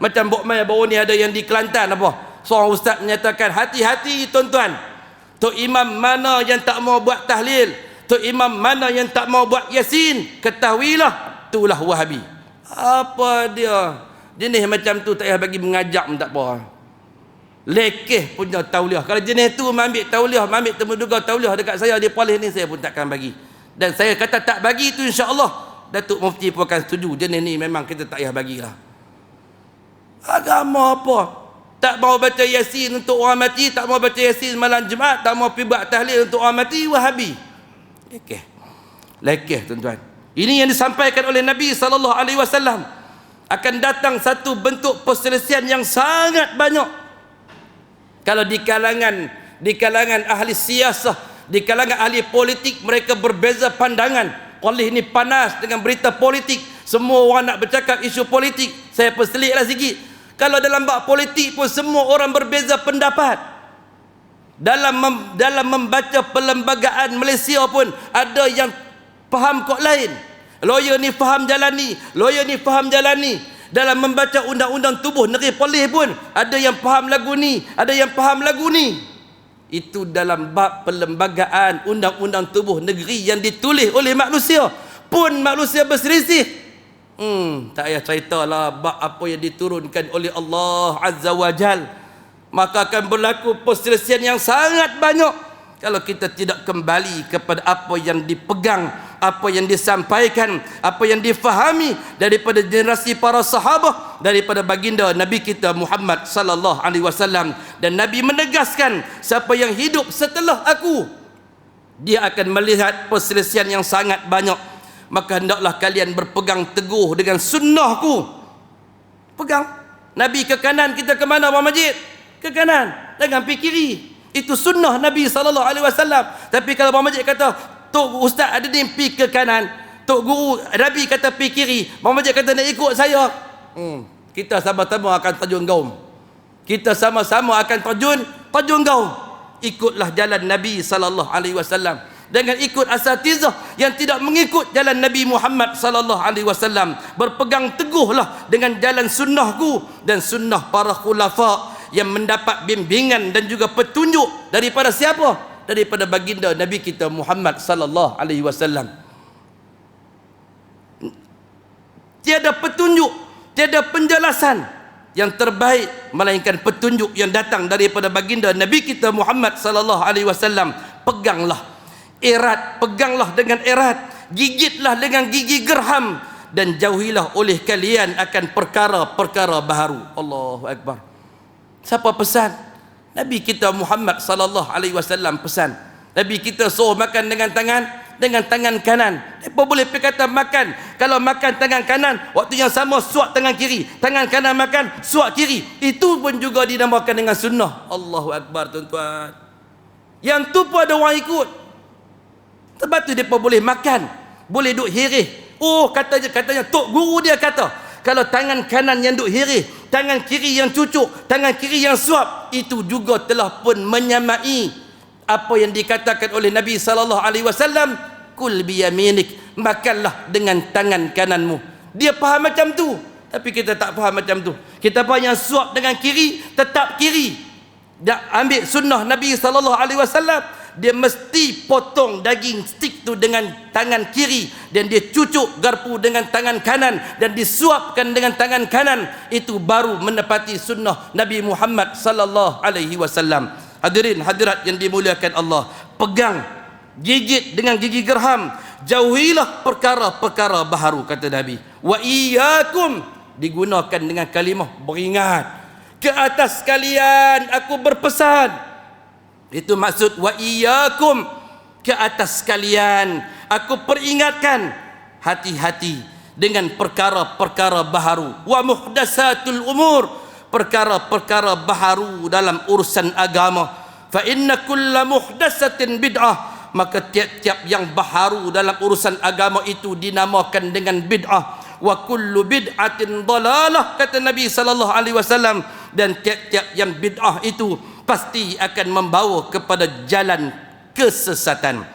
Macam Bok Mai baru ni ada yang di Kelantan apa. Seorang ustaz menyatakan hati-hati tuan-tuan. Tok imam mana yang tak mau buat tahlil, tok imam mana yang tak mau buat yasin, ketahuilah itulah wahabi. Apa dia? Jenis macam tu tak payah bagi mengajak pun tak apa. Lekeh punya tauliah. Kalau jenis tu ambil tauliah, ambil temuduga tauliah dekat saya dia polis ni saya pun takkan bagi. Dan saya kata tak bagi tu insya-Allah Datuk Mufti pun akan setuju. Jenis ni memang kita tak payah bagilah. Agama apa? Tak mau baca Yasin untuk orang mati, tak mau baca Yasin malam Jumaat, tak mau pergi buat tahlil untuk orang mati, Wahabi. Lekeh. Lekeh tuan-tuan. Ini yang disampaikan oleh Nabi sallallahu alaihi wasallam. Akan datang satu bentuk perselisihan yang sangat banyak. Kalau di kalangan di kalangan ahli siasah, di kalangan ahli politik mereka berbeza pandangan. Oleh ini panas dengan berita politik. Semua orang nak bercakap isu politik. Saya perseliklah sikit. Kalau dalam bab politik pun semua orang berbeza pendapat. Dalam mem, dalam membaca perlembagaan Malaysia pun ada yang faham kok lain. Lawyer ni faham jalan ni, lawyer ni faham jalan ni. Dalam membaca undang-undang tubuh negeri polis pun ada yang faham lagu ni, ada yang faham lagu ni. Itu dalam bab perlembagaan undang-undang tubuh negeri yang ditulis oleh manusia. Pun manusia berselisih. Hmm, tak payah ceritalah bab apa yang diturunkan oleh Allah Azza wa Jal. Maka akan berlaku perselisihan yang sangat banyak. Kalau kita tidak kembali kepada apa yang dipegang, apa yang disampaikan, apa yang difahami daripada generasi para sahabat, daripada baginda Nabi kita Muhammad sallallahu alaihi wasallam. Dan Nabi menegaskan siapa yang hidup setelah aku dia akan melihat perselisihan yang sangat banyak maka hendaklah kalian berpegang teguh dengan sunnahku. Pegang. Nabi ke kanan kita ke mana Abang Majid? Ke kanan. Jangan pergi kiri itu sunnah Nabi wasallam. Tapi kalau Abang Majid kata tok ustaz ada ni pergi ke kanan. Tok guru Nabi kata pergi kiri Abang Majid kata nak ikut saya. Hmm. kita sama-sama akan terjun gaum. Kita sama-sama akan terjun terjun gaum. Ikutlah jalan Nabi sallallahu alaihi wasallam dengan ikut asatizah yang tidak mengikut jalan Nabi Muhammad sallallahu alaihi wasallam. Berpegang teguhlah dengan jalan sunnahku dan sunnah para khulafa yang mendapat bimbingan dan juga petunjuk daripada siapa? Daripada baginda Nabi kita Muhammad sallallahu alaihi wasallam. Tiada petunjuk tiada penjelasan yang terbaik melainkan petunjuk yang datang daripada baginda Nabi kita Muhammad sallallahu alaihi wasallam. Peganglah erat peganglah dengan erat gigitlah dengan gigi gerham dan jauhilah oleh kalian akan perkara-perkara baharu. Allahu akbar. Siapa pesan? Nabi kita Muhammad sallallahu alaihi wasallam pesan. Nabi kita suruh makan dengan tangan dengan tangan kanan. Apa boleh pergi makan. Kalau makan tangan kanan waktu yang sama suak tangan kiri. Tangan kanan makan suak kiri. Itu pun juga dinamakan dengan sunnah. Allahu akbar tuan-tuan. Yang tu pun ada orang ikut sebab tu depa boleh makan, boleh duk hirih. Oh katanya katanya tok guru dia kata, kalau tangan kanan yang duk hirih, tangan kiri yang cucuk, tangan kiri yang suap, itu juga telah pun menyamai apa yang dikatakan oleh Nabi wasallam, kul biyaminik, makanlah dengan tangan kananmu. Dia faham macam tu, tapi kita tak faham macam tu. Kita faham yang suap dengan kiri, tetap kiri. Dak ambil sunnah Nabi wasallam dia mesti potong daging stick tu dengan tangan kiri. Dan dia cucuk garpu dengan tangan kanan. Dan disuapkan dengan tangan kanan. Itu baru menepati sunnah Nabi Muhammad sallallahu alaihi wasallam. Hadirin hadirat yang dimuliakan Allah. Pegang gigit dengan gigi gerham. Jauhilah perkara-perkara baharu kata Nabi. Wa iyyakum digunakan dengan kalimah beringat. Ke atas kalian aku berpesan itu maksud wa iyyakum ke atas kalian. Aku peringatkan hati-hati dengan perkara-perkara baharu. Wa muhdasatul umur perkara-perkara baharu dalam urusan agama. Fa inna kulla muhdasatin bid'ah. Maka tiap-tiap yang baharu dalam urusan agama itu dinamakan dengan bid'ah. Wa kullu bid'atin dalalah kata Nabi sallallahu alaihi wasallam. Dan tiap-tiap yang bid'ah itu pasti akan membawa kepada jalan kesesatan